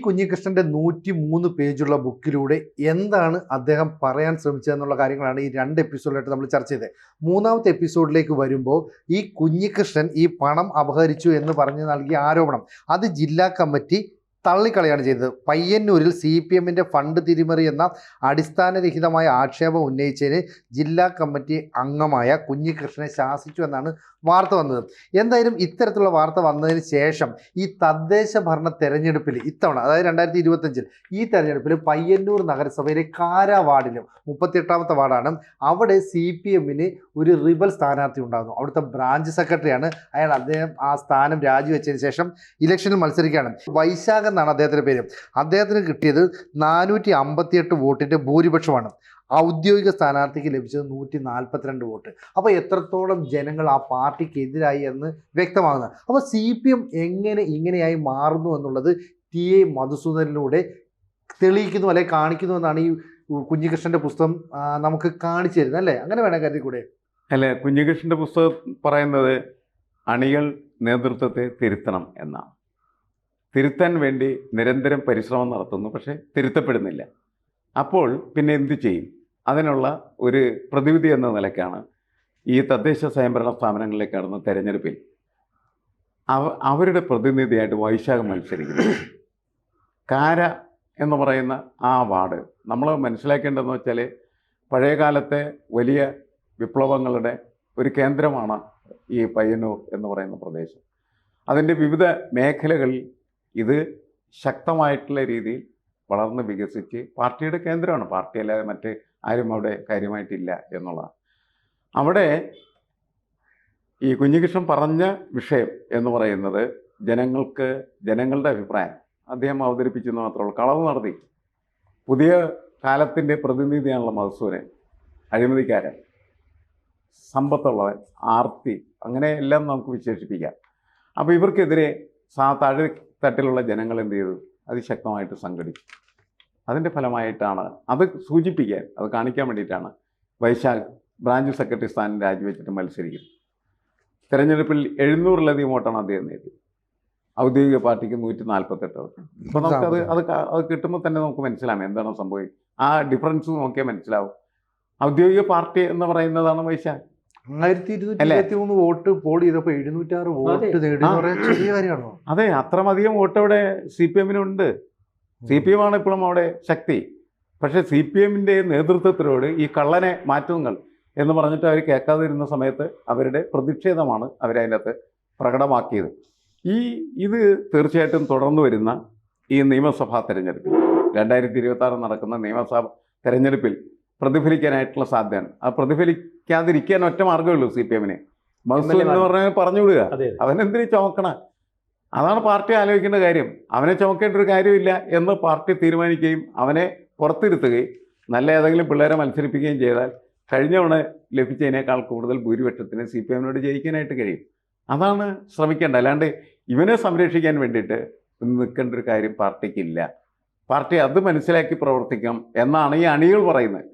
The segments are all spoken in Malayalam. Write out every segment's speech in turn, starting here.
കുഞ്ഞികൃഷ്ണന്റെ നൂറ്റി മൂന്ന് പേജുള്ള ബുക്കിലൂടെ എന്താണ് അദ്ദേഹം പറയാൻ ശ്രമിച്ചതെന്നുള്ള കാര്യങ്ങളാണ് ഈ രണ്ട് എപ്പിസോഡിലായിട്ട് നമ്മൾ ചർച്ച ചെയ്തത്. മൂന്നാമത്തെ എപ്പിസോഡിലേക്ക് വരുമ്പോൾ ഈ കുഞ്ഞികൃഷ്ണൻ ഈ പണം അപഹരിച്ചു എന്ന് പറഞ്ഞ് നൽകിയ ആരോപണം. അത് ജില്ലാ കമ്മിറ്റി തള്ളിക്കളയാണ് ചെയ്തത്. പയ്യന്നൂരിൽ സി പി എമ്മിന്റെ ഫണ്ട് തിരിമറി എന്ന അടിസ്ഥാനരഹിതമായ ആക്ഷേപം ഉന്നയിച്ചതിന് ജില്ലാ കമ്മിറ്റി അംഗമായ കുഞ്ഞികൃഷ്ണനെ ശാസിച്ചു എന്നാണ് വാർത്ത വന്നത്. എന്തായാലും ഇത്തരത്തിലുള്ള വാർത്ത വന്നതിന് ശേഷം ഈ തദ്ദേശ ഭരണ തെരഞ്ഞെടുപ്പിൽ ഇത്തവണ അതായത് രണ്ടായിരത്തി ഇരുപത്തഞ്ചിൽ ഈ തെരഞ്ഞെടുപ്പിൽ പയ്യന്നൂർ നഗരസഭയിലെ കാര വാർഡിലും മുപ്പത്തിയെട്ടാമത്തെ വാർഡാണ് അവിടെ സി പി എമ്മിന് ഒരു റിബൽ സ്ഥാനാർത്ഥി ഉണ്ടാകുന്നു അവിടുത്തെ ബ്രാഞ്ച് സെക്രട്ടറിയാണ്. അയാൾ അദ്ദേഹം ആ സ്ഥാനം രാജിവെച്ചതിന് ശേഷം ഇലക്ഷനിൽ മത്സരിക്കുകയാണ്. വൈശാഖ് എന്നാണ് അദ്ദേഹത്തിന്റെ പേര്. അദ്ദേഹത്തിന് കിട്ടിയത് നാനൂറ്റി അമ്പത്തിയെട്ട് വോട്ടിന്റെ ഭൂരിപക്ഷമാണ്. ഔദ്യോഗിക സ്ഥാനാർത്ഥിക്ക് ലഭിച്ചത് നൂറ്റി നാൽപ്പത്തിരണ്ട് വോട്ട്. അപ്പോൾ എത്രത്തോളം ജനങ്ങൾ ആ പാർട്ടിക്ക് എതിരായി എന്ന് വ്യക്തമാകുന്നത് അപ്പോൾ സി പി എം എങ്ങനെ ഇങ്ങനെയായി മാറുന്നു എന്നുള്ളത് ടി എ മധുസൂദനിലൂടെ തെളിയിക്കുന്നു അല്ലെങ്കിൽ കാണിക്കുന്നു എന്നാണ് ഈ കുഞ്ഞികൃഷ്ണന്റെ പുസ്തകം നമുക്ക് കാണിച്ചു തരുന്നത് അല്ലേ? അങ്ങനെ വേണം കരുതി കൂടെ അല്ല കുഞ്ഞികൃഷ്ണന്റെ പുസ്തകം പറയുന്നത് അണികൾ നേതൃത്വത്തെ തിരുത്തണം എന്നാണ്. തിരുത്താൻ വേണ്ടി നിരന്തരം പരിശ്രമം നടത്തുന്നു പക്ഷേ തിരുത്തപ്പെടുന്നില്ല. അപ്പോൾ പിന്നെ എന്തു ചെയ്യും? അതിനുള്ള ഒരു പ്രതിവിധി എന്ന നിലയ്ക്കാണ് ഈ തദ്ദേശ സ്വയംഭരണ സ്ഥാപനങ്ങളിലേക്ക് നടന്ന തെരഞ്ഞെടുപ്പിൽ അവ അവരുടെ പ്രതിനിധിയായിട്ട് വൈശാഖം മത്സരിക്കുന്നു. കാര എന്ന് പറയുന്ന ആ വാർഡ് നമ്മൾ മനസ്സിലാക്കേണ്ടതെന്ന് വെച്ചാൽ പഴയകാലത്തെ വലിയ വിപ്ലവങ്ങളുടെ ഒരു കേന്ദ്രമാണ് ഈ പയ്യന്നൂർ എന്ന് പറയുന്ന പ്രദേശം. അതിന്റെ വിവിധ മേഖലകളിൽ ഇത് ശക്തമായിട്ടുള്ള രീതിയിൽ വളർന്ന് വികസിച്ച് പാർട്ടിയുടെ കേന്ദ്രമാണ്. പാർട്ടിയല്ലാതെ മറ്റ് ആരും അവിടെ കാര്യമായിട്ടില്ല എന്നുള്ളതാണ്. അവിടെ ഈ കുഞ്ഞികൃഷ്ണൻ പറഞ്ഞ വിഷയം എന്ന് പറയുന്നത് ജനങ്ങൾക്ക് ജനങ്ങളുടെ അഭിപ്രായം അദ്ദേഹം അവതരിപ്പിച്ചെന്ന് മാത്രമേ ഉള്ളൂ. കളവ് നടത്തി. പുതിയ കാലത്തിന്റെ പ്രതിനിധിയാണല്ലോ മധുസൂരൻ അഴിമതിക്കാരൻ സമ്പത്തുള്ളവൻ ആർത്തി അങ്ങനെ എല്ലാം നമുക്ക് വിശേഷിപ്പിക്കാം. അപ്പോൾ ഇവർക്കെതിരെ സാ താഴെ തട്ടിലുള്ള ജനങ്ങൾ എന്ത് ചെയ്തു? അതിശക്തമായിട്ട് സംഘടിച്ചു. അതിന്റെ ഫലമായിട്ടാണ് അത് സൂചിപ്പിക്കാൻ അത് കാണിക്കാൻ വേണ്ടിയിട്ടാണ് വൈശാഖ് ബ്രാഞ്ച് സെക്രട്ടറി സ്ഥാനം രാജിവെച്ചിട്ട് മത്സരിക്കുന്നത്. തെരഞ്ഞെടുപ്പിൽ എഴുന്നൂറിലധികം വോട്ടാണ് അദ്ദേഹം നേടിയത്. ഔദ്യോഗിക പാർട്ടിക്ക് നൂറ്റി നാൽപ്പത്തെട്ട് വോട്ട്. അപ്പോൾ നമുക്കത് അത് അത് കിട്ടുമ്പോൾ തന്നെ നമുക്ക് മനസ്സിലാവും എന്താണ് സംഭവിക്കുന്നത് ആ ഡിഫറൻസ് നോക്കിയാൽ മനസ്സിലാവും. ഔദ്യോഗിക പാർട്ടി എന്ന് പറയുന്നതാണ് വൈശാഖ് ആയിരത്തി ഇരുന്നൂറ്റി? ഇരുപത്തി മൂന്ന് വോട്ട് പോൾ ചെയ്തപ്പോൾ എഴുന്നൂറ്റാറ് വോട്ട് അതെ. നേടി ചെറിയ കാര്യമാണോ? അതെ അത്രമധികം വോട്ട് അവിടെ സി പി എമ്മിനുണ്ട്. സി പി എം ആണ് ഇപ്പോഴും അവിടെ ശക്തി. പക്ഷേ സി പി എമ്മിന്റെ നേതൃത്വത്തിനോട് ഈ കള്ളനെ മാറ്റുങ്ങൾ എന്ന് പറഞ്ഞിട്ട് അവർ കേൾക്കാതിരുന്ന സമയത്ത് അവരുടെ പ്രതിഷേധമാണ് അവരതിനകത്ത് പ്രകടമാക്കിയത്. ഈ ഇത് തീർച്ചയായിട്ടും തുടർന്നു വരുന്ന ഈ നിയമസഭാ തെരഞ്ഞെടുപ്പിൽ രണ്ടായിരത്തി ഇരുപത്തി ആറ് നടക്കുന്ന നിയമസഭാ തെരഞ്ഞെടുപ്പിൽ പ്രതിഫലിക്കാനായിട്ടുള്ള സാധ്യതയാണ്. ആ പ്രതിഫലിക്കാതിരിക്കാൻ ഒറ്റ മാർഗമേ ഉള്ളൂ സി പി എമ്മിന്. മഹസൂൽ എന്ന് പറഞ്ഞാൽ പറഞ്ഞു വിടുക. അവനെന്തിനു ചുമക്കണ? അതാണ് പാർട്ടി ആലോചിക്കേണ്ട കാര്യം. അവനെ ചുമക്കേണ്ട ഒരു കാര്യമില്ല എന്ന് പാർട്ടി തീരുമാനിക്കുകയും അവനെ പുറത്തിരുത്തുകയും നല്ല ഏതെങ്കിലും പിള്ളേരെ മത്സരിപ്പിക്കുകയും ചെയ്താൽ കഴിഞ്ഞ തവണ ലഭിച്ചതിനേക്കാൾ കൂടുതൽ ഭൂരിപക്ഷത്തിന് സി പി എമ്മിനോട് ജയിക്കാനായിട്ട് കഴിയും. അതാണ് ശ്രമിക്കേണ്ടത്. അല്ലാണ്ട് ഇവനെ സംരക്ഷിക്കാൻ വേണ്ടിയിട്ട് നിൽക്കേണ്ട ഒരു കാര്യം പാർട്ടിക്കില്ല. പാർട്ടി അത് മനസ്സിലാക്കി പ്രവർത്തിക്കാം എന്നാണ് ഈ അണികൾ പറയുന്നത്.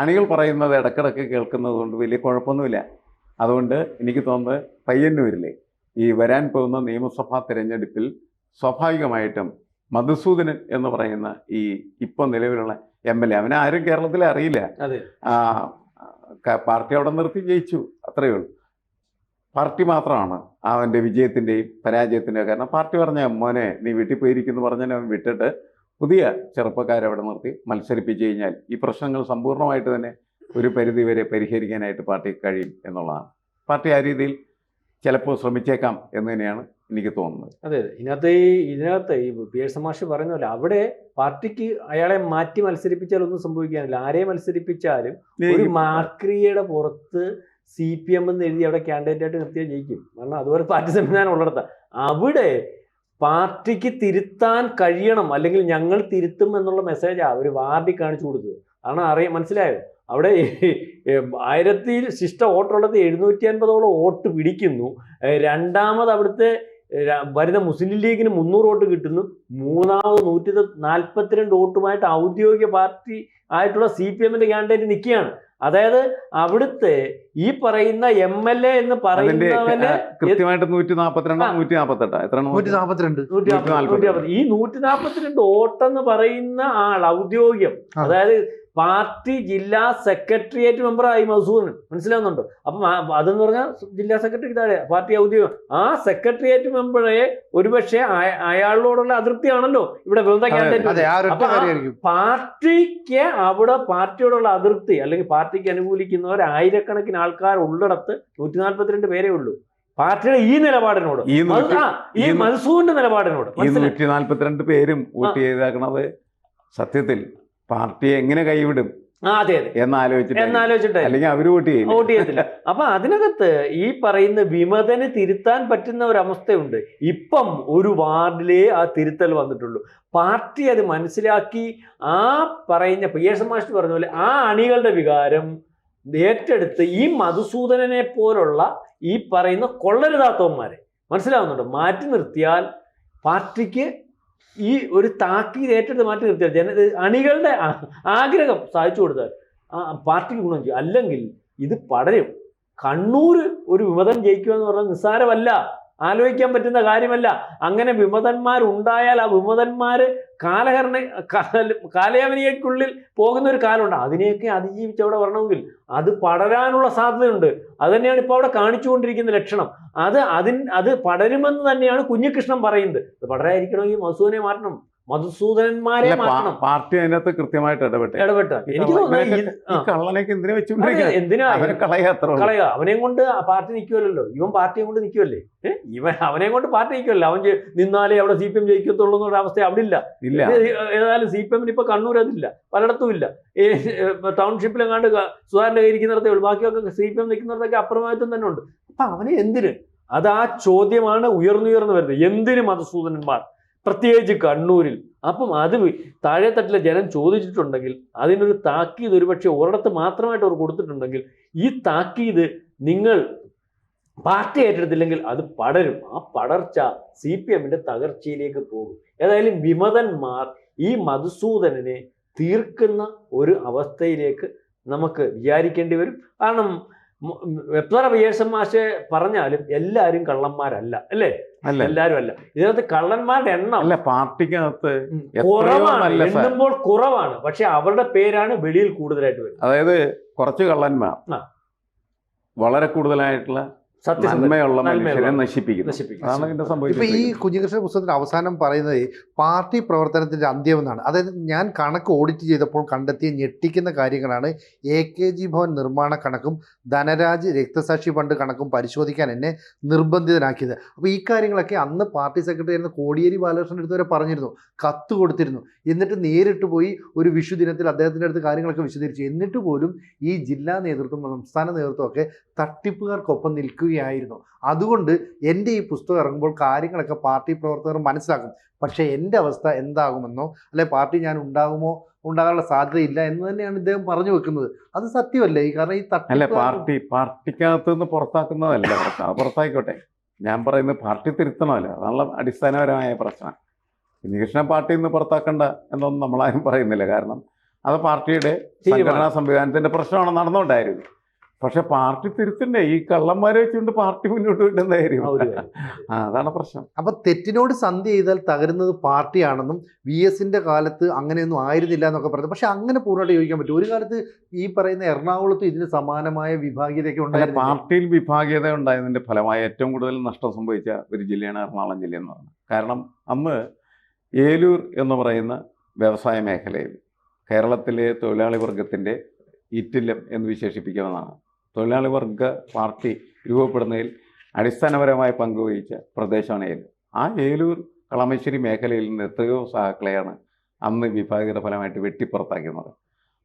അണികൾ പറയുന്നത് ഇടക്കിടക്ക് കേൾക്കുന്നത് കൊണ്ട് വലിയ കുഴപ്പമൊന്നുമില്ല. അതുകൊണ്ട് എനിക്ക് തോന്നുന്നത് പയ്യന്നൂരിലെ ഈ വരാൻ പോകുന്ന നിയമസഭാ തിരഞ്ഞെടുപ്പിൽ സ്വാഭാവികമായിട്ടും മധുസൂദനൻ എന്ന് പറയുന്ന ഈ ഇപ്പൊ നിലവിലുള്ള എം എൽ എ അവനെ ആരും കേരളത്തിൽ അറിയില്ല. പാർട്ടി അവിടെ നിർത്തി ജയിച്ചു അത്രയേ ഉള്ളൂ. പാർട്ടി മാത്രമാണ് അവന്റെ വിജയത്തിന്റെയും പരാജയത്തിന്റെയും കാരണം പാർട്ടി പറഞ്ഞ മോനെ നീ വീട്ടിൽ പോയിരിക്കുന്നു പറഞ്ഞാൽ അവൻ വിട്ടിട്ട് പുതിയ ചെറുപ്പക്കാരെ അവിടെ നിർത്തി മത്സരിപ്പിച്ചു കഴിഞ്ഞാൽ ഈ പ്രശ്നങ്ങൾ സമ്പൂർണമായിട്ട് തന്നെ ഒരു പരിധി വരെ പരിഹരിക്കാനായിട്ട് പാർട്ടിക്ക് കഴിയും എന്നുള്ളതാണ്. പാർട്ടി ആ രീതിയിൽ ചിലപ്പോൾ ശ്രമിച്ചേക്കാം എന്ന് തന്നെയാണ് എനിക്ക് തോന്നുന്നത്. അതെ അതെ. ഇതിനകത്ത് ഈ ഇതിനകത്ത് ഈ പി എസ് മാഷ് പറയുന്ന പോലെ അവിടെ പാർട്ടിക്ക് അയാളെ മാറ്റി മത്സരിപ്പിച്ചാൽ ഒന്നും സംഭവിക്കാനില്ല. ആരെ മത്സരിപ്പിച്ചാലും ഒരു മാക്രിയയുടെ പുറത്ത് സി പി എം എന്ന് എഴുതി അവിടെ കാൻഡിഡേറ്റ് ആയിട്ട് നിർത്തിയാൽ ജയിക്കും. കാരണം അതുപോലെ പാർട്ടി സംവിധാനം ഉള്ളിടത്ത്. അവിടെ പാർട്ടിക്ക് തിരുത്താൻ കഴിയണം അല്ലെങ്കിൽ ഞങ്ങൾ തിരുത്തും എന്നുള്ള മെസ്സേജാണ് അവർ വാർഡി കാണിച്ചു കൊടുത്തത്. അതാണ് അറിയാം മനസ്സിലായോ? അവിടെ ആയിരത്തി ശിഷ്ട വോട്ടുള്ളത് എഴുന്നൂറ്റി അൻപതോളം വോട്ട് പിടിക്കുന്നു. രണ്ടാമത് അവിടുത്തെ വരുന്ന മുസ്ലിം ലീഗിന് മുന്നൂറ് വോട്ട് കിട്ടുന്നു. മൂന്നാമത് നൂറ്റി നാൽപ്പത്തിരണ്ട് വോട്ടുമായിട്ട് ഔദ്യോഗിക പാർട്ടി ആയിട്ടുള്ള സി പി എമ്മിന്റെ ക്യാൻഡിഡേറ്റ് നിൽക്കുകയാണ്. അതായത് അവിടുത്തെ ഈ പറയുന്ന എം എൽ എ എന്ന് പറയുന്നവന് കൃത്യമായിട്ട് നൂറ്റി നാപ്പത്തിരണ്ടോ. നൂറ്റി നാപ്പത്തെട്ടാ എത്ര നൂറ്റി നാപ്പത്തിരണ്ട് നൂറ്റി. ഈ നൂറ്റി നാപ്പത്തിരണ്ട് ഓട്ടെന്ന് പറയുന്ന ആൾ ഔദ്യോഗികം അതായത് പാർട്ടി ജില്ലാ സെക്രട്ടേറിയറ്റ് മെമ്പറായി മസൂറിന് മനസ്സിലാവുന്നുണ്ടോ? അപ്പം അതെന്ന് പറഞ്ഞാൽ ജില്ലാ സെക്രട്ടറി താഴെ പാർട്ടി ഔദ്യോഗികം. ആ സെക്രട്ടേറിയറ്റ് മെമ്പറെ ഒരുപക്ഷെ അയ- അയാളോടുള്ള അതൃപ്തിയാണല്ലോ ഇവിടെ പാർട്ടിക്ക് അവിടെ പാർട്ടിയോടുള്ള അതിർത്തി അല്ലെങ്കിൽ പാർട്ടിക്ക് അനുകൂലിക്കുന്നവർ ആയിരക്കണക്കിന് ആൾക്കാർ ഉള്ളിടത്ത് നൂറ്റി നാൽപ്പത്തിരണ്ട് പേരേ ഉള്ളൂ. പാർട്ടിയുടെ ഈ നിലപാടിനോട്. ഈ മൻസൂറിന്റെ നിലപാടിനോട്. ഈ നൂറ്റി നാല്പത്തിരണ്ട് പേരും വോട്ട് ചെയ്തേക്കണത് സത്യത്തിൽ. പാർട്ടിയെ എങ്ങനെ കൈവിടും? അതെ അതെ. എന്നാലോചിച്ചിട്ട്. എന്നാലോചിച്ചിട്ട്. അല്ലെങ്കിൽ അവർ വോട്ട് ചെയ്യും വോട്ട് ചെയ്യത്തില്ല അപ്പൊ അതിനകത്ത് ഈ പറയുന്ന വിമതന് തിരുത്താൻ പറ്റുന്ന ഒരു അവസ്ഥയുണ്ട് ഇപ്പം ഒരു വാർഡിലേ ആ തിരുത്തൽ വന്നിട്ടുള്ളൂ. പാർട്ടി അത് മനസ്സിലാക്കി ആ പറയുന്ന പി എസ് മാസ്റ്റർ പറഞ്ഞ പോലെ ആ അണികളുടെ വികാരം ഏറ്റെടുത്ത് ഈ മധുസൂദനനെ പോലുള്ള ഈ പറയുന്ന കൊള്ളരുതാത്തവന്മാരെ മനസ്സിലാവുന്നുണ്ട്? മാറ്റി നിർത്തിയാൽ പാർട്ടിക്ക് ഈ ഒരു താക്കീത് ഏറ്റെടുത്ത് മാറ്റി നിർത്തിയാൽ ജന അണികളുടെ ആഗ്രഹം സാധിച്ചു കൊടുത്താൽ പാർട്ടിക്ക് ഗുണം ചെയ്യും. അല്ലെങ്കിൽ ഇത് പടരും. കണ്ണൂർ ഒരു വിമതം ജയിക്കുക എന്ന് പറഞ്ഞാൽ നിസ്സാരമല്ല. ആലോചിക്കാൻ പറ്റുന്ന കാര്യമല്ല. അങ്ങനെ വിമതന്മാരുണ്ടായാൽ ആ വിമതന്മാർ കാലഹരണ കാലയവനിയ്ക്കുള്ളിൽ പോകുന്ന ഒരു കാലമുണ്ട്. അതിനെയൊക്കെ അതിജീവിച്ച് അവിടെ വരണമെങ്കിൽ അത് പടരാനുള്ള സാധ്യതയുണ്ട്. അത് തന്നെയാണ് ഇപ്പോൾ അവിടെ കാണിച്ചുകൊണ്ടിരിക്കുന്ന ലക്ഷണം. അത് അതിൻ അത് പടരുമെന്ന് തന്നെയാണ് കുഞ്ഞികൃഷ്ണൻ പറയുന്നത്. പടരായിരിക്കണമെങ്കിൽ മധുസൂദനെ മാറ്റണം. മധുസൂദനന്മാരെ പാർട്ടി അതിനകത്ത് കൃത്യമായിട്ട് ഇടപെട്ട്. ഇടപെട്ട്. എനിക്ക് കള്ളനൊക്കെ എന്തിനാ അതെ, വെച്ചുകൊണ്ടിരിക്കുക എന്തിനാ? അവനെ കളയുക അവനെയും കൊണ്ട് പാർട്ടി നിൽക്കുമല്ലോ ഇവൻ പാർട്ടിയെ കൊണ്ട് നിൽക്കുമല്ലേ? ഇവൻ അവനെ കൊണ്ട് പാർട്ടി നിൽക്കുമല്ലോ അവൻ നിന്നാലേ അവിടെ സി പി എം ജയിക്കത്തുള്ളൂ എന്നൊരു അവസ്ഥ അവിടെ ഇല്ല. ഇല്ല. ഏതായാലും സി പി എമ്മിന് ഇപ്പൊ കണ്ണൂർ അതില്ല. പലയിടത്തും ഇല്ല. ടൗൺഷിപ്പിലെങ്ങാണ്ട് സുധാരണ കയ്യിൽ ഇരിക്കുന്നിടത്തേ ഉള്ളൂ. ബാക്കിയൊക്കെ സി പി എം നിൽക്കുന്നിടത്തൊക്കെ അപ്രമാദിത്വം തന്നെ ഉണ്ട്. അപ്പൊ അവനെ എന്തിന്? അത് ആ ചോദ്യമാണ് ഉയർന്നുയർന്നു വരുന്നത്. എന്തിന് മധുസൂദനന്മാർ? പ്രത്യേകിച്ച് കണ്ണൂരിൽ. അപ്പം അത് താഴെ താഴെത്തട്ടിലെ ജനം ചോദിച്ചിട്ടുണ്ടെങ്കിൽ അതിനൊരു താക്കീത് ഒരുപക്ഷെ ഒരിടത്ത് മാത്രമായിട്ട് അവർ കൊടുത്തിട്ടുണ്ടെങ്കിൽ ഈ താക്കീത് നിങ്ങൾ പാർട്ടി ഏറ്റെടുത്തില്ലെങ്കിൽ അത് പടരും. ആ പടർച്ച സി പി എമ്മിന്റെ തകർച്ചയിലേക്ക് പോകും. ഏതായാലും വിമതന്മാർ ഈ മധുസൂദനനെ തീർക്കുന്ന ഒരു അവസ്ഥയിലേക്ക് നമുക്ക് വിചാരിക്കേണ്ടി വരും. കാരണം എത്ര വിയേഴ്സൻ മാഷെ പറഞ്ഞാലും എല്ലാവരും കള്ളന്മാരല്ല അല്ലേ? അല്ല എല്ലാവരും അല്ല ഇതിനകത്ത് കള്ളന്മാരുടെ എണ്ണം അല്ല പാർട്ടിക്കകത്ത് കുറവാണ്. എണ്ണുമ്പോൾ കുറവാണ്. പക്ഷെ അവരുടെ പേരാണ് വെളിയിൽ കൂടുതലായിട്ട് വരുന്നത്. അതായത് കുറച്ച് കള്ളന്മാർ വളരെ കൂടുതലായിട്ടുള്ള നന്മയുള്ള മനുഷ്യരെ നശിപ്പിക്കുന്നു. നശിപ്പിക്കും അതാണ് ഇതിന്റെ ഇപ്പൊ ഈ കുഞ്ഞികൃഷ്ണ പുസ്തകത്തിന്റെ അവസാനം പറയുന്നത് പാർട്ടി പ്രവർത്തനത്തിന്റെ അന്ത്യം എന്നാണ് അതായത് ഞാൻ കണക്ക് ഓഡിറ്റ് ചെയ്തപ്പോൾ കണ്ടെത്തിയ ഞെട്ടിക്കുന്ന കാര്യങ്ങളാണ് എ കെ ജി ഭവൻ നിർമ്മാണ കണക്കും ധനരാജ് രക്തസാക്ഷി ഫണ്ട് കണക്കും പരിശോധിക്കാൻ എന്നെ നിർബന്ധിതനാക്കിയത്. അപ്പോൾ ഈ കാര്യങ്ങളൊക്കെ അന്ന് പാർട്ടി സെക്രട്ടറി ആയിരുന്ന കോടിയേരി ബാലകൃഷ്ണൻ അടുത്ത് വരെ പറഞ്ഞിരുന്നു. കത്ത് കൊടുത്തിരുന്നു. എന്നിട്ട് നേരിട്ട് പോയി ഒരു വിഷു ദിനത്തിൽ അദ്ദേഹത്തിന്റെ അടുത്ത് കാര്യങ്ങളൊക്കെ വിശദീകരിച്ചു. എന്നിട്ട് പോലും ഈ ജില്ലാ നേതൃത്വം സംസ്ഥാന നേതൃത്വമൊക്കെ തട്ടിപ്പുകാർക്കൊപ്പം നിൽക്കുകയായിരുന്നു അതുകൊണ്ട് എന്റെ ഈ പുസ്തകം ഇറങ്ങുമ്പോൾ കാര്യങ്ങളൊക്കെ പാർട്ടി പ്രവർത്തകർ മനസ്സിലാക്കും. പക്ഷേ എന്റെ അവസ്ഥ എന്താകുമെന്നോ അല്ലെ പാർട്ടി ഞാൻ ഉണ്ടാകുമോ ഉണ്ടാകാനുള്ള സാധ്യതയില്ല എന്ന് തന്നെയാണ് ഇദ്ദേഹം പറഞ്ഞു വെക്കുന്നത്. അത് സത്യമല്ലേ? ഈ കാരണം ഈ അല്ല പാർട്ടി പാർട്ടിക്കകത്ത് നിന്ന് പുറത്താക്കുന്നതല്ല. പുറത്താക്കോട്ടെ പുറത്തായിക്കോട്ടെ. ഞാൻ പറയുന്നത് പാർട്ടി തിരുത്തണമല്ലോ. അതാണുള്ള അടിസ്ഥാനപരമായ പ്രശ്നം. ഉണ്ണികൃഷ്ണൻ പാർട്ടിയിൽ നിന്ന് പുറത്താക്കണ്ട എന്നൊന്നും നമ്മളാരും പറയുന്നില്ല. കാരണം അത് പാർട്ടിയുടെ സംഘടനാ സംവിധാനത്തിന്റെ പ്രശ്നമാണ് നടന്നുകൊണ്ടായിരുന്നു. പക്ഷെ പാർട്ടി തിരുത്തണ്ടേ ഈ കള്ളന്മാരെ വെച്ചുകൊണ്ട് പാർട്ടി മുന്നോട്ട് വിടുന്ന കാര്യം. അതാണ് പ്രശ്നം. അപ്പൊ തെറ്റിനോട് സന്ധി ചെയ്താൽ തകരുന്നത് പാർട്ടിയാണെന്നും വി എസിന്റെ കാലത്ത് അങ്ങനെയൊന്നും ആയിരുന്നില്ല എന്നൊക്കെ പറഞ്ഞു. പക്ഷെ അങ്ങനെ പൂർണമായിട്ട് യോജിക്കാൻ പറ്റും ഒരു കാലത്ത് ഈ പറയുന്ന എറണാകുളത്ത് ഇതിന് സമാനമായ വിഭാഗീയതയൊക്കെ ഉണ്ടായിരുന്നു പാർട്ടിയിൽ വിഭാഗീയത ഉണ്ടായതിന്റെ ഫലമായി ഏറ്റവും കൂടുതൽ നഷ്ടം സംഭവിച്ച ഒരു ജില്ലയാണ് എറണാകുളം ജില്ല എന്ന് പറയുന്നത്. കാരണം അന്ന് ഏലൂർ എന്ന് പറയുന്ന വ്യവസായ മേഖലയിൽ കേരളത്തിലെ തൊഴിലാളി വർഗത്തിന്റെ ഇറ്റില്ലം എന്ന് വിശേഷിപ്പിക്കാവുന്നതാണ് തൊഴിലാളി വർഗ പാർട്ടി രൂപപ്പെടുന്നതിൽ അടിസ്ഥാനപരമായ പങ്കുവഹിച്ച പ്രദേശമാണ് ഏലൂർ. ആ ഏലൂർ കളമശ്ശേരി മേഖലയിൽ നിന്ന് എത്രയോ സഹാക്കളെയാണ് അന്ന് വിഭാഗീയത ഫലമായിട്ട് വെട്ടിപ്പുറത്താക്കുന്നത്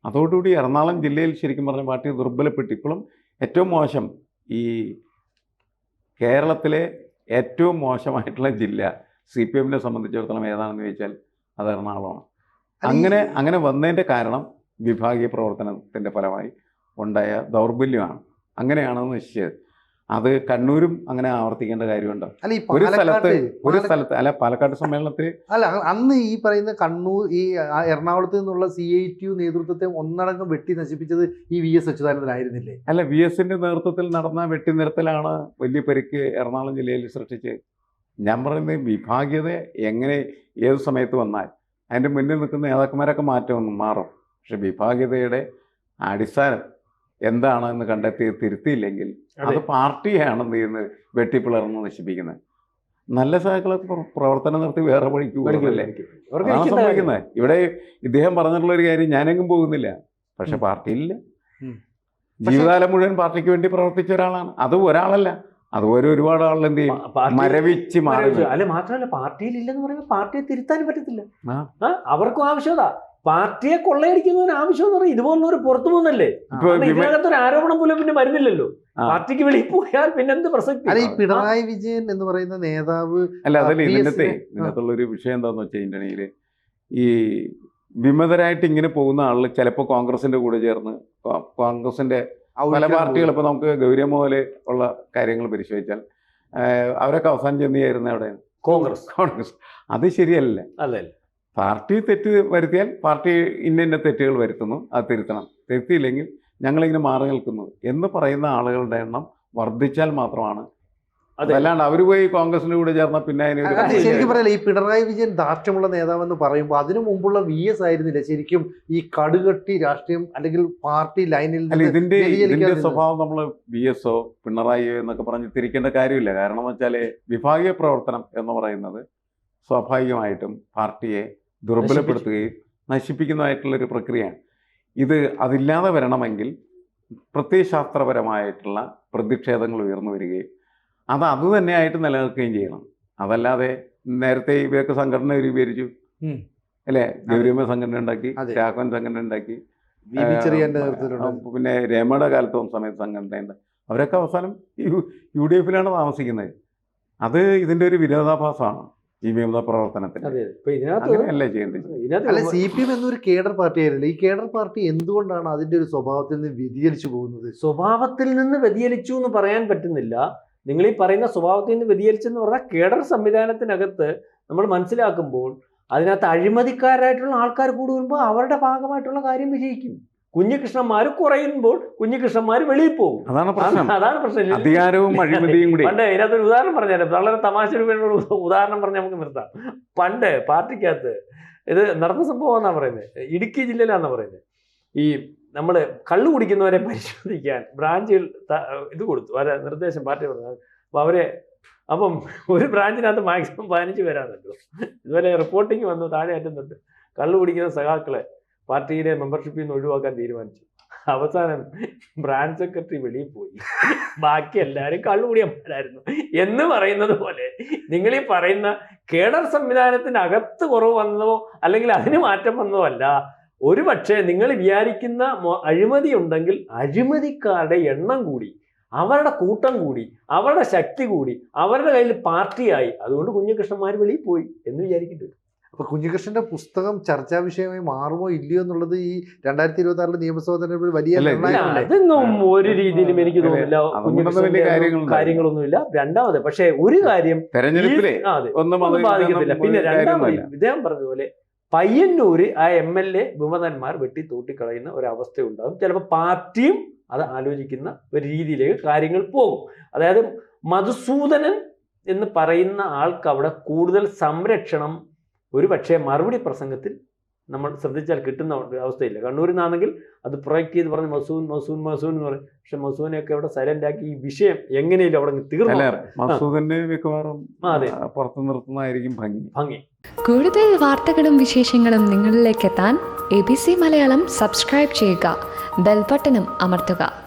അതോടുകൂടി എറണാകുളം ജില്ലയിൽ ശരിക്കും പറഞ്ഞ പാർട്ടി ദുർബലപ്പെട്ടു. ഇപ്പോഴും ഏറ്റവും മോശം ഈ കേരളത്തിലെ ഏറ്റവും മോശമായിട്ടുള്ള ജില്ല സി പി എമ്മിനെ സംബന്ധിച്ചിടത്തോളം ഏതാണെന്ന് ചോദിച്ചാൽ അത് എറണാകുളമാണ്. അങ്ങനെ അങ്ങനെ വന്നതിന്റെ കാരണം വിഭാഗീയ പ്രവർത്തനത്തിന്റെ ഫലമായി ഉണ്ടായ ദൗർബല്യമാണ്. അങ്ങനെയാണെന്ന് നിശ്ചയത് അത് കണ്ണൂരും അങ്ങനെ ആവർത്തിക്കേണ്ട കാര്യമുണ്ടോ? അല്ല ഒരു സ്ഥലത്ത് ഒരു സ്ഥലത്ത് അല്ല പാലക്കാട് സമ്മേളനത്തിൽ അല്ല അന്ന് ഈ പറയുന്ന കണ്ണൂർ ഈ എറണാകുളത്ത് നിന്നുള്ള സി ഐ ടി യു നേതൃത്വത്തെ ഒന്നടങ്കം വെട്ടി നശിപ്പിച്ചത് ഈ വി എസ് അച്യുതാനന്ദനായിരുന്നില്ലേ? അല്ല വി എസിന്റെ നേതൃത്വത്തിൽ നടന്ന വെട്ടിനിരത്തലാണ് വലിയ പരിക്ക് എറണാകുളം ജില്ലയിൽ സൃഷ്ടിച്ച്. ഞാൻ പറയുന്നത് വിഭാഗീയത എങ്ങനെ ഏത് സമയത്ത് വന്നാൽ അതിന്റെ മുന്നിൽ നിൽക്കുന്ന നേതാക്കന്മാരൊക്കെ മാറ്റമൊന്നും മാറും. പക്ഷെ വിഭാഗീയതയുടെ അടിസ്ഥാനം എന്താണെന്ന് കണ്ടെത്തി തിരുത്തിയില്ലെങ്കിൽ അത് അതെ. പാർട്ടിയാണ് എന്ത് ചെയ്യുന്നത് വെട്ടിപ്പിളർന്ന് നശിപ്പിക്കുന്നത്. നല്ല സഹാക്കളൊക്കെ പ്രവർത്തനം നടത്തി വേറെ വഴിക്ക് പോകുന്നല്ലേ അതാണ് സംഭവിക്കുന്നത്. ഇവിടെ ഇദ്ദേഹം പറഞ്ഞിട്ടുള്ള ഒരു കാര്യം ഞാനെങ്ങും പോകുന്നില്ല. പക്ഷെ. പാർട്ടിയില്ല. ജീവിതകാലം മുഴുവൻ പാർട്ടിക്ക് വേണ്ടി പ്രവർത്തിച്ച ഒരാളാണ്. അത് ഒരാളല്ല. അതുപോലെ ഒരുപാട് ആളുകൾ എന്ത് ചെയ്യും? മരവിച്ച് മാറി. അല്ല മാത്രമല്ല പാർട്ടിയിൽ ഇല്ലെന്ന് പറയുമ്പോൾ പാർട്ടിയെ തിരുത്താനും പറ്റത്തില്ല. അവർക്കും ആവശ്യതാ പാർട്ടിയെ കൊള്ളയടിക്കുന്നതിന് ആവശ്യം എന്ന് പറഞ്ഞാൽ ഇതുപോലുള്ള ഒരു പുറത്തു പോകുന്നല്ലേ ഇതിനകത്ത് ഒരു ആരോപണം പോലും പിന്നെ വരുന്നില്ലല്ലോ. പാർട്ടിക്ക് വെളിയിൽ പോയാൽ പിന്നെ എന്ത് പ്രസക്തി? അല്ല ഈ പിണറായി വിജയൻ എന്ന് പറയുന്ന നേതാവ് അല്ല അതല്ല ഇതിനകത്തെ ഇതിനകത്തുള്ള ഒരു വിഷയം എന്താന്ന് വെച്ച് കഴിഞ്ഞിട്ടുണ്ടെങ്കിൽ ഈ വിമതരായിട്ട് ഇങ്ങനെ പോകുന്ന ആളുകൾ ചിലപ്പോൾ കോൺഗ്രസിന്റെ കൂടെ ചേർന്ന് കോൺഗ്രസിന്റെ പല പാർട്ടികൾ ഇപ്പൊ നമുക്ക് ഗൗരവം പോലെ ഉള്ള കാര്യങ്ങൾ പരിശോധിച്ചാൽ അവരൊക്കെ അവസാനം ചെന്നിയായിരുന്നു അവിടെ കോൺഗ്രസ്. കോൺഗ്രസ്. അത് ശരിയല്ല. അല്ലേ പാർട്ടി തെറ്റ് വരുത്തിയാൽ പാർട്ടി ഇന്ന ഇന്ന തെറ്റുകൾ വരുത്തുന്നു അത് തിരുത്തണം. തിരുത്തിയില്ലെങ്കിൽ ഞങ്ങളിങ്ങനെ മാറി നിൽക്കുന്നു എന്ന് പറയുന്ന ആളുകളുടെ എണ്ണം വർദ്ധിച്ചാൽ മാത്രമാണ്. അതല്ലാണ്ട് അല്ലാണ്ട് അവർ പോയി കോൺഗ്രസിന്റെ കൂടെ ചേർന്ന പിന്നെ ശരിക്കും അതെ. ഈ പിണറായി വിജയൻ ദാർഢ്യമുള്ള നേതാവെന്ന് പറയുമ്പോൾ അതിനു മുമ്പുള്ള വി എസ് ആയിരുന്നില്ല? ശരിക്കും ഈ കടുകട്ടി രാഷ്ട്രീയം അല്ലെങ്കിൽ പാർട്ടി ലൈനിൽ അല്ല ഇതിന്റെ ഇതിന്റെ സ്വഭാവം നമ്മൾ വി എസ് ഒ പിണറായി എന്നൊക്കെ പറഞ്ഞ് തിരിക്കേണ്ട കാര്യമില്ല. കാരണം വെച്ചാൽ വെച്ചാൽ വിഭാഗീയ പ്രവർത്തനം എന്ന് പറയുന്നത് സ്വാഭാവികമായിട്ടും പാർട്ടിയെ ദുർബലപ്പെടുത്തുകയും നശിപ്പിക്കുന്നതായിട്ടുള്ളൊരു പ്രക്രിയയാണ്. ഇത് അതില്ലാതെ വരണമെങ്കിൽ പ്രത്യയശാസ്ത്രപരമായിട്ടുള്ള പ്രതിഷേധങ്ങൾ ഉയർന്നു വരികയും അത് അത് തന്നെയായിട്ട് നിലനിൽക്കുകയും ചെയ്യണം. അതല്ലാതെ നേരത്തെ ഇവയൊക്കെ സംഘടന രൂപീകരിച്ചു. അല്ലേ? ഗൗരിയമ്മ സംഘടന ഉണ്ടാക്കി. രാഘവൻ സംഘടന ഉണ്ടാക്കി പിന്നെ രമയുടെ കാലത്തും സമയത്ത് സംഘടനയുണ്ട് അവരൊക്കെ അവസാനം യു ഡി എഫിലാണ് താമസിക്കുന്നത്. അത് ഇതിന്റെ ഒരു വിരോധാഭാസമാണ്. ഈ വിമത പ്രവർത്തനത്തിന്. അതെ ഇപ്പൊ ഇതിനകത്ത് അങ്ങനെയല്ല ചെയ്യേണ്ടത്? അല്ല ഇതിനകത്ത് സി പി എം എന്നൊരു കേഡർ പാർട്ടി ആയിരുന്നില്ല ഈ കേഡർ പാർട്ടി എന്തുകൊണ്ടാണ് അതിന്റെ ഒരു സ്വഭാവത്തിൽ നിന്ന് വ്യതിചലിച്ചു പോകുന്നത്? സ്വഭാവത്തിൽ നിന്ന് വ്യതിചലിച്ചു എന്ന് പറയാൻ പറ്റുന്നില്ല. നിങ്ങൾ ഈ പറയുന്ന സ്വഭാവത്തിൽ നിന്ന് വ്യതിചലിച്ചെന്ന് പറഞ്ഞാൽ കേഡർ സംവിധാനത്തിനകത്ത് നമ്മൾ മനസ്സിലാക്കുമ്പോൾ അതിനകത്ത് അഴിമതിക്കാരായിട്ടുള്ള ആൾക്കാർ കൂടുമ്പോൾ അവരുടെ ഭാഗമായിട്ടുള്ള കാര്യം വിജയിക്കും. കുഞ്ഞികൃഷ്ണന്മാർ കുറയുമ്പോൾ കുഞ്ഞികൃഷ്ണന്മാർ വെളിയിൽ പോകും. അതാണ് പ്രശ്നം. അതാണ് പ്രശ്നം. അധികാരവും അഴിമതിയും കൂടി. പണ്ട് ഇതിനകത്തൊരു ഉദാഹരണം പറഞ്ഞാലും വളരെ തമാശ രൂപേണ ഉദാഹരണം പറഞ്ഞ് നമുക്ക് നിർത്താം. പണ്ട് പാർട്ടിക്കകത്ത് ഇത് നടന്ന സംഭവം എന്നാ പറയുന്നത് ഇടുക്കി ജില്ലയിലാണെന്നാ പറയുന്നത് ഈ നമ്മൾ കള്ളു കുടിക്കുന്നവരെ പരിശോധിക്കാൻ ബ്രാഞ്ചിൽ ഇത് കൊടുത്തു. വരെ നിർദ്ദേശം പാർട്ടി പറഞ്ഞു. അപ്പോൾ അവരെ അപ്പം ഒരു ബ്രാഞ്ചിനകത്ത് മാക്സിമം പതിനഞ്ച് പേരാണല്ലോ. ഇതുപോലെ റിപ്പോർട്ടിങ് വന്നു താഴെ അറ്റുന്നുണ്ട് കള്ളു കുടിക്കുന്ന സഖാക്കളെ പാർട്ടിയുടെ മെമ്പർഷിപ്പിൽ നിന്ന് ഒഴിവാക്കാൻ തീരുമാനിച്ചു. അവസാനം ബ്രാഞ്ച് സെക്രട്ടറി വെളിയിൽ പോയി. ബാക്കി എല്ലാവരും കള്ളുകൂടിയന്മാരായിരുന്നു. എന്ന് പറയുന്നത് പോലെ നിങ്ങൾ ഈ പറയുന്ന കേഡർ സംവിധാനത്തിനകത്ത് കുറവ് വന്നതോ അല്ലെങ്കിൽ അതിന് മാറ്റം വന്നതോ അല്ല. ഒരു പക്ഷേ നിങ്ങൾ വിചാരിക്കുന്ന അഴിമതി ഉണ്ടെങ്കിൽ അഴിമതിക്കാരുടെ എണ്ണം കൂടി അവരുടെ കൂട്ടം കൂടി അവരുടെ ശക്തി കൂടി അവരുടെ കയ്യിൽ പാർട്ടിയായി. അതുകൊണ്ട് കുഞ്ഞുകൃഷ്ണന്മാർ വെളിയിൽ പോയി എന്ന് വിചാരിക്കട്ടെ അപ്പൊ കുഞ്ഞികൃഷ്ണന്റെ പുസ്തകം ചർച്ചാ വിഷയമായി മാറുമോ ഇല്ലയോ എന്നുള്ളത് ഈ രണ്ടായിരത്തി ഇരുപത്തി ആറിലെ നിയമസഭാ തെരഞ്ഞെടുപ്പിൽ വലിയ അതൊന്നും ഒരു രീതിയിലും എനിക്ക് തോന്നില്ല കുഞ്ഞികൃഷ്ണന്റെ കാര്യങ്ങളൊന്നുമില്ല. രണ്ടാമത് പക്ഷേ ഒരു കാര്യം തെരഞ്ഞെടുപ്പിലെ ഒന്നും ബാധിക്കത്തില്ല. പിന്നെ രണ്ടാമത് ഇദ്ദേഹം പറഞ്ഞതുപോലെ പയ്യന്നൂര് ആ എം എൽ എ വിമതന്മാർ വെട്ടി തൂട്ടിക്കളയുന്ന ഒരവസ്ഥ ഉണ്ടാകും ചിലപ്പോൾ പാർട്ടിയും അത് ആലോചിക്കുന്ന ഒരു രീതിയിലേക്ക് കാര്യങ്ങൾ പോകും. അതായത് മധുസൂദനൻ എന്ന് പറയുന്ന ആൾക്ക് അവിടെ കൂടുതൽ സംരക്ഷണം ഒരു പക്ഷേ മറുപടി പ്രസംഗത്തിൽ നമ്മൾ ശ്രദ്ധിച്ചാൽ കിട്ടുന്ന അവസ്ഥയില്ല. കണ്ണൂരിൽ നിന്നാണെങ്കിൽ അത് പ്രൊജക്ട് ചെയ്ത് പറഞ്ഞ് മസൂൻ മസൂൻ മസൂൻ എന്ന് പറയും. പക്ഷെ മസൂനെയൊക്കെ അവിടെ സൈലന്റ് ആക്കി ഈ വിഷയം എങ്ങനെയും അവിടെ തീർന്നു. മസൂദന്റെ മിക്കവാറും പുറത്ത് നിർത്തുന്നതായിരിക്കും ഭംഗി. ഭംഗി. കൂടുതൽ വാർത്തകളും വിശേഷങ്ങളും നിങ്ങളിലേക്ക് എത്താൻ A B C Malayalam subscribe ചെയ്യുക. ബെൽബട്ടനും അമർത്തുക.